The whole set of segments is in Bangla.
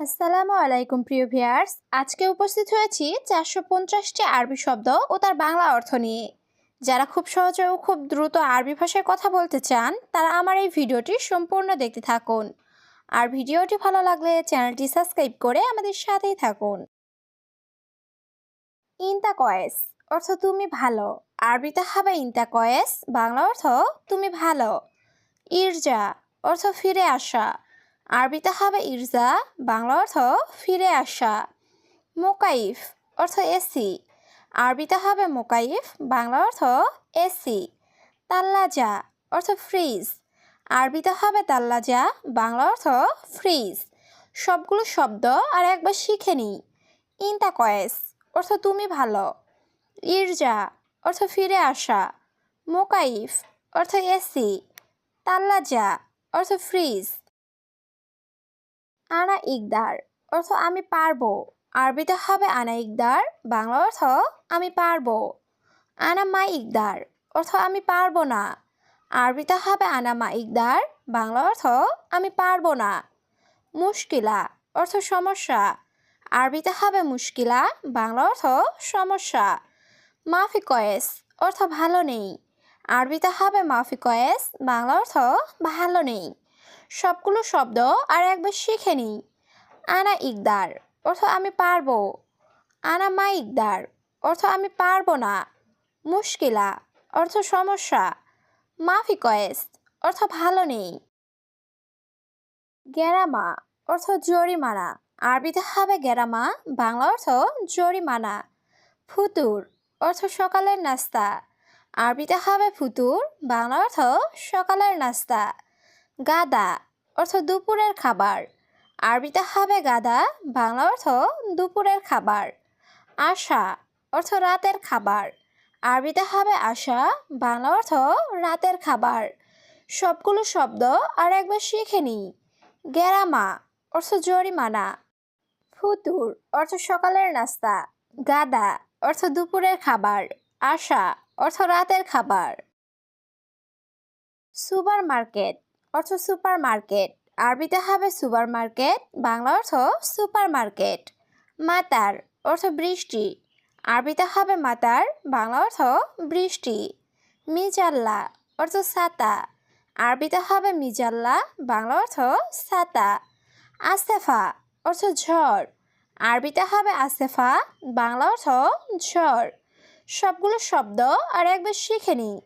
আসসালামু আলাইকুম, প্রিয় ভিয়ার্স আজকে উপস্থিত হয়েছি চারশো পঞ্চাশটি আরবি শব্দ ও তার বাংলা অর্থ নিয়ে। যারা খুব সহজে ও খুব দ্রুত আরবি ভাষায় কথা বলতে চান, তারা আমার এই ভিডিওটি সম্পূর্ণ দেখতে থাকুন। আর ভিডিওটি ভালো লাগলে চ্যানেলটি সাবস্ক্রাইব করে আমাদের সাথেই থাকুন। ইনতা কয়েস অর্থ তুমি ভালো। আরবিতে হবে ইনতা কয়েস বাংলা অর্থ তুমি ভালো। ইরজা অর্থ ফিরে আসা। আরবিতে হবে ইরজা, বাংলা অর্থ ফিরে আসা। মোকাইফ অর্থ এসি। আরবিতে হবে মোকাইফ, বাংলা অর্থ এসি। তাল্লাজা অর্থ ফ্রিজ। আরবিতে হবে তাল্লাজা, বাংলা অর্থ ফ্রিজ। সবগুলো শব্দ আর একবার শিখে নিই। ইনতা কয়েস অর্থ তুমি ভালো। ইরজা অর্থ ফিরে আসা। মোকাইফ অর্থ এসি। তাল্লাজা অর্থ ফ্রিজ। আনা ইকদার, অর্থ আমি পারব। আরবিতে হবে আনা ইকদার, বাংলা অর্থ আমি পারব। আনা মা ইকদার, অর্থ আমি পারব না। আরবিতে হবে আনা মা ইকদার, বাংলা অর্থ আমি পারব না। মুশকিলা, অর্থ সমস্যা। আরবিতে হবে মুশকিলা, বাংলা অর্থ সমস্যা। মাফি কয়েস, অর্থ ভালো নেই। আরবিতে হবে মাফি কয়েস, বাংলা অর্থ ভালো নেই। সবগুলো শব্দ আর একবার শিখে নিই। আনা ইকদার, অর্থ আমি পারব। আনা মা ইকদার, অর্থ আমি পারব না। মুশকিলা, অর্থ সমস্যা। মাফি কয়েস অর্থ ভালো নেই। গেরামা অর্থ জরিমানা। আরবিতে হবে গেরামা বাংলা অর্থ জরিমানা। ফুতুর, অর্থ সকালের নাস্তা। আরবিতে হবে ফুতুর, বাংলা অর্থ সকালের নাস্তা। গাদা অর্থ দুপুরের খাবার। আরবিতে হবে গাদা, বাংলা অর্থ দুপুরের খাবার। আশা অর্থ রাতের খাবার। আরবিতে হবে আশা, বাংলা অর্থ রাতের খাবার। সবগুলো শব্দ আর একবার শিখে নিই। গেরামা অর্থ জরিমানা। ফুতুর অর্থ সকালের নাস্তা। গাদা অর্থ দুপুরের খাবার। আশা অর্থ রাতের খাবার। সুপার মার্কেট অর্থ সুপার মার্কেট আরবিতে হবে সুপার মার্কেট বাংলা অর্থ সুপার মার্কেট মাতার অর্থ বৃষ্টি। আরবিতে হবে মাতার, বাংলা অর্থ বৃষ্টি। মিজাল্লা অর্থ ছাতা আরবিতে হবে মিজাল্লা, বাংলা অর্থ ছাতা আসেফা অর্থ ঝড়। আরবিতে হবে আসেফা বাংলা অর্থ ঝড়। সবগুলো শব্দ আর একবার শিখে নিই।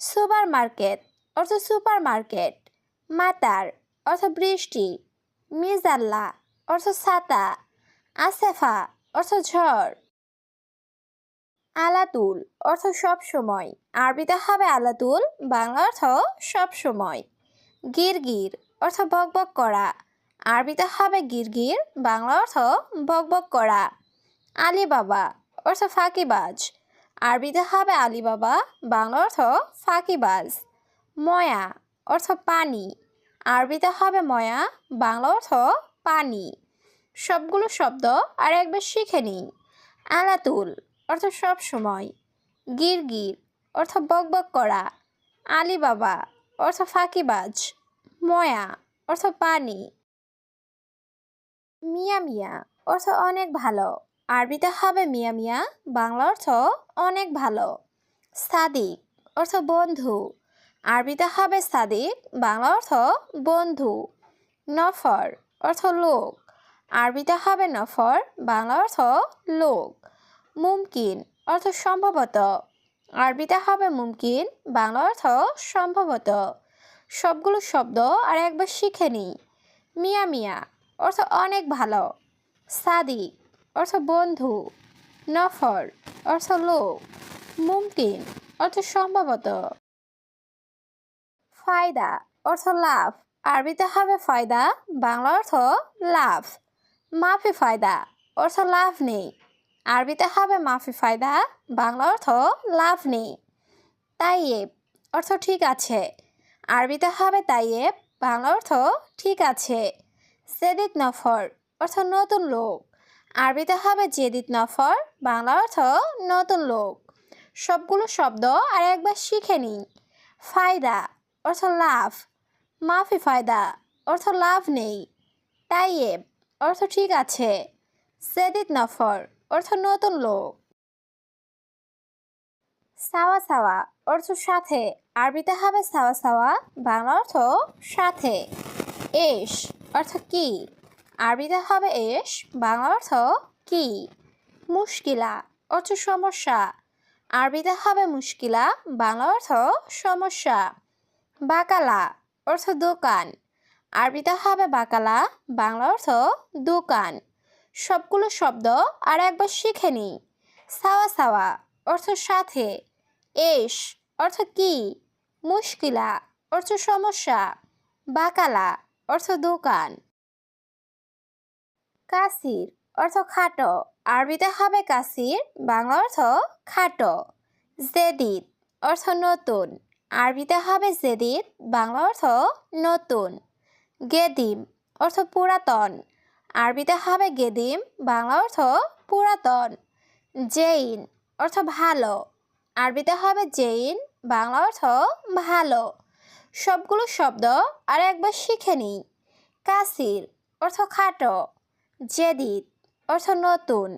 সুপার মার্কেট অর্থ সুপার মার্কেট মাতার অর্থ বৃষ্টি। মিজাল্লা অর্থ ছাতা। আসেফা অর্থ ঝড়। আলাতুল অর্থ সব সময়। আরবিতে হবে আলাতুল, বাংলা অর্থ সব সময়। গিরগির, অর্থ বকবক করা। আরবিতে হবে গিরগির, বাংলা অর্থ বকবক করা। আলিবাবা, অর্থ ফাঁকিবাজ। আরবিতে হবে আলিবাবা, বাংলা অর্থ ফাঁকিবাজ। ময়া অর্থ পানি। আরবিতে হবে ময়া, বাংলা অর্থ পানি। সবগুলো শব্দ আর একবার শিখে নিই। আলাতুল অর্থ সব সময়। গিরগির অর্থ বকবক করা। আলিবাবা অর্থ ফাঁকিবাজ। ময়া অর্থ পানি। মিয়া মিয়া অর্থ অনেক ভালো। আরবিতে হবে মিয়া মিয়া, বাংলা অর্থ অনেক ভালো। সাদিক অর্থ বন্ধু। আরবিতে হবে সাদিক, বাংলা অর্থ বন্ধু, নফর অর্থ লোক। আরবিতে হবে নফর, বাংলা অর্থ লোক। মুমকিন অর্থ সম্ভবত। আরবিতে হবে মুমকিন, বাংলা অর্থ সম্ভবত। সবগুলো শব্দ আর একবার শিখে নিই। মিয়া মিয়া অর্থ অনেক ভালো। সাদিক অর্থ বন্ধু। নফর অর্থ লোক। মুমকিন অর্থ সম্ভবত। ফায়দা, অর্থ লাভ। আরবিতে হবে ফায়দা, বাংলা অর্থ লাভ। মাফি ফায়দা, অর্থ লাভ নেই। আরবিতে হবে মাফি ফায়দা, বাংলা অর্থ লাভ নেই। তাইয়েব, অর্থ ঠিক আছে। আরবিতে হবে তাইয়েব, বাংলা অর্থ ঠিক আছে। জেদিত নফর, অর্থ নতুন লোক। আরবিতে হবে জেদিত নফর, বাংলা অর্থ নতুন লোক। সবগুলো শব্দ আর একবার শিখে নিই। ফায়দা অর্থ লাভ। মাফি ফায়দা, অর্থ লাভ নেই। তাইয়েব, অর্থ ঠিক আছে। জেদিদ নফর, অর্থ নতুন লোক। সাওয়া সাওয়া, অর্থ সাথে। আরবিতে হবে সাওয়া সাওয়া, বাংলা অর্থ সাথে। এস, অর্থ কি? আরবিতে হবে এস, বাংলা অর্থ কি? মুশকিলা, অর্থ সমস্যা। আরবিতে হবে মুশকিলা, বাংলা অর্থ সমস্যা। বাকালা অর্থ দোকান। আরবিতে হবে বাকালা, বাংলা অর্থ দোকান। সবগুলো শব্দ আর একবার শিখে নিই। সাওয়া সাওয়া অর্থ সাথে। এস অর্থ কি? মুশকিলা অর্থ সমস্যা। বাকালা অর্থ দোকান। কাসির অর্থ খাটো। আরবিতে হবে কাসির, বাংলা অর্থ খাটো। জেদিদ অর্থ নতুন। আরবিতে হবে জেদিদ বাংলা অর্থ নতুন। গেদিম অর্থ পুরাতন। আরবিতে হবে গেদিম, বাংলা অর্থ পুরাতন। জেইন অর্থ ভালো। আরবিতে হবে জেইন, বাংলা অর্থ ভালো। সবগুলো শব্দ আর একবার শিখে নিই। কাসির অর্থ খাটো। জেদিদ অর্থ নতুন।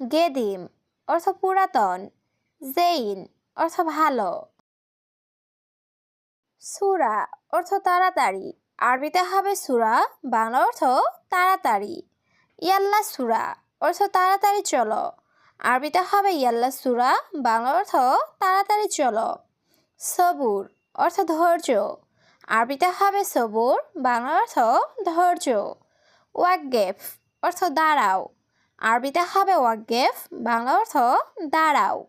গেদিম অর্থ পুরাতন। জেইন অর্থ ভালো। সুরা অর্থ তাড়াতাড়ি। আরবিতে হবে সুরা, বাংলা অর্থ তাড়াতাড়ি। ইয়াল্লা সুরা অর্থ তাড়াতাড়ি চলো। আরবিতে হবে ইয়াল্লা সুরা, বাংলা অর্থ তাড়াতাড়ি চলো। সবুর অর্থ ধৈর্য। আরবিতে হবে সবুর, বাংলা অর্থ ধৈর্য। ওয়াকগেফ অর্থ দাঁড়াও। আরবিতে হবে ওয়াকগেফ, বাংলা অর্থ দাঁড়াও।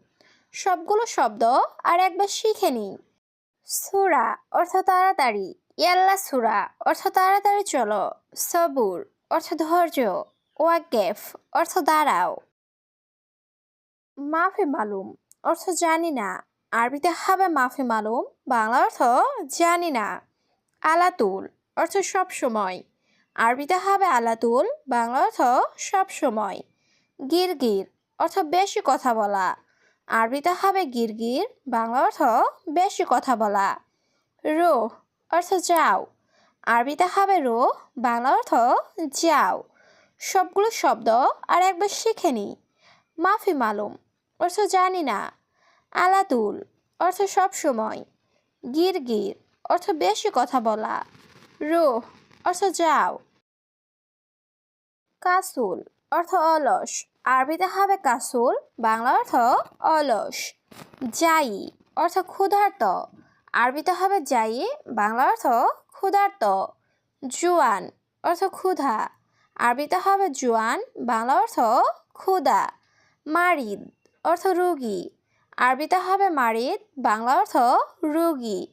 সবগুলো শব্দ আর একবার শিখে নিই। সুরা, অর্থ তাড়াতাড়ি। ইয়াল্লা সুরা, অর্থ তাড়াতাড়ি চলো। সবুর, অর্থ ধৈর্য। ওয়াকগেফ অর্থ দাঁড়াও। মাফি মালুম, অর্থ জানি না। আরবিতে হবে মাফি মালুম, বাংলা অর্থ জানি না। আলাতুল, অর্থ সব সময়। আরবিতে হবে আলাতুল, বাংলা অর্থ সব সময়। গিরগির, অর্থ বেশি কথা বলা। আরবিতে হবে গিরগির, বাংলা অর্থ বেশি কথা বলা। রো অর্থ যাও। আরবিতে হবে রো, বাংলা অর্থ যাও। সবগুলো শব্দ আর একবার শিখে নিই মাফি মালুম, অর্থ জানি না। আলাতুল, অর্থ সব সময়। গিরগির, অর্থ বেশি কথা বলা। রোহ অর্থ যাও। কাসুল, অর্থ অলস। আরবিতে হবে কাসুল, বাংলা অর্থ অলস। যাই, অর্থ ক্ষুধার্ত। আরবিতে হবে যাই, বাংলা অর্থ ক্ষুধার্ত। জুয়ান, অর্থ ক্ষুধা। আরবিতে হবে জুয়ান, বাংলা অর্থ ক্ষুধা। মারিদ, অর্থ রুগী। আরবিতে হবে মারিদ, বাংলা অর্থ রুগী।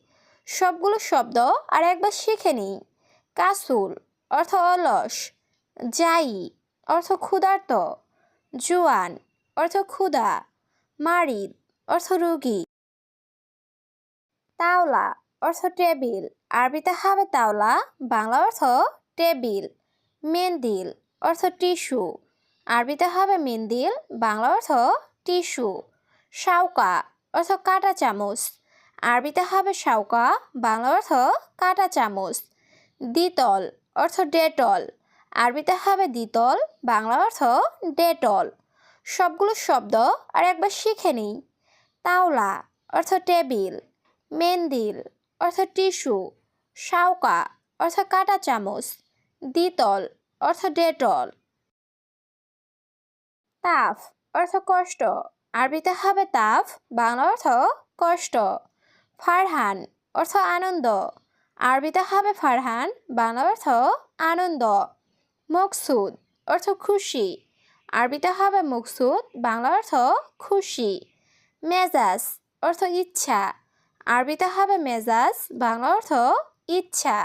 সবগুলো শব্দ আর একবার শিখে নিই। কাসুল, অর্থ অলস। যাই, অর্থ ক্ষুধার্ত। জুয়ান, অর্থ ক্ষুধা। মারিদ, অর্থ রুগী। তাওলা, অর্থ টেবিল। আরবিতে হবে তাওলা, বাংলা অর্থ টেবিল। মেন্দিল, অর্থ টিস্যু। আরবিতে হবে মেন্দিল, বাংলা অর্থ টিস্যু। শাউকা অর্থ কাটা চামচ। আরবিতে হবে শাউকা বাংলা অর্থ কাটা চামচ। দ্বিতল, অর্থ ডেটল। আরবিতে হবে দ্বিতল, বাংলা অর্থ ডেটল। সবগুলো শব্দ আর একবার শিখে নিই। তাওলা অর্থ টেবিল, মেন্দিল অর্থ টিস্যু শাউকা অর্থ কাটা চামচ, দ্বিতল অর্থ ডেটল। তাফ অর্থ কষ্ট, আরবিতে হবে তাফ, বাংলা অর্থ কষ্ট। ফারহান অর্থ আনন্দ, আরবিতে হবে ফারহান, বাংলা অর্থ আনন্দ। মকসুদ, অর্থ খুশি। আরবিতে হবে মকসুদ, বাংলা অর্থ খুশি। মেজাজ, অর্থ ইচ্ছা। আরবিতে হবে মেজাজ, বাংলা অর্থ ইচ্ছা।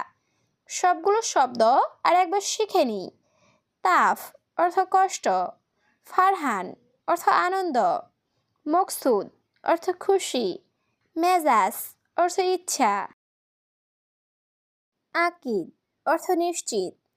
সবগুলো শব্দ আর একবার শিখে নিই। তাফ, অর্থ কষ্ট। ফারহান, অর্থ আনন্দ। মকসুদ, অর্থ খুশি। মেজাজ, অর্থ ইচ্ছা। আকিদ, অর্থ নিশ্চিত।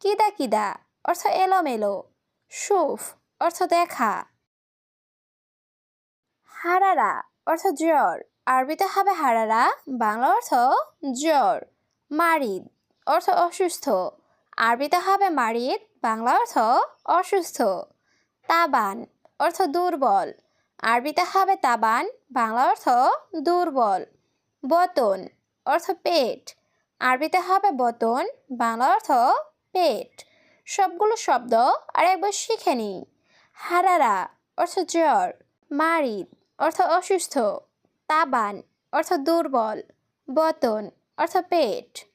কিদা কিদা, অর্থ এলোমেলো। সুফ, অর্থ দেখা। হারারা, অর্থ জ্বর। আরবিতে হবে হারারা, বাংলা অর্থ জ্বর। মারিদ, অর্থ অসুস্থ। আরবিতে হবে মারিদ, বাংলা অর্থ অসুস্থ। তাবান, অর্থ দুর্বল। আরবিতে হবে তাবান, বাংলা অর্থ দুর্বল। বতন, অর্থ পেট। আরবিতে হবে বতন, বাংলা অর্থ পেট। সবগুলো শব্দ আর একবার শিখে নিই। হারারা অর্থ জ্বর। মারিদ অর্থ অসুস্থ। তাবান অর্থ দুর্বল। বতন অর্থ পেট।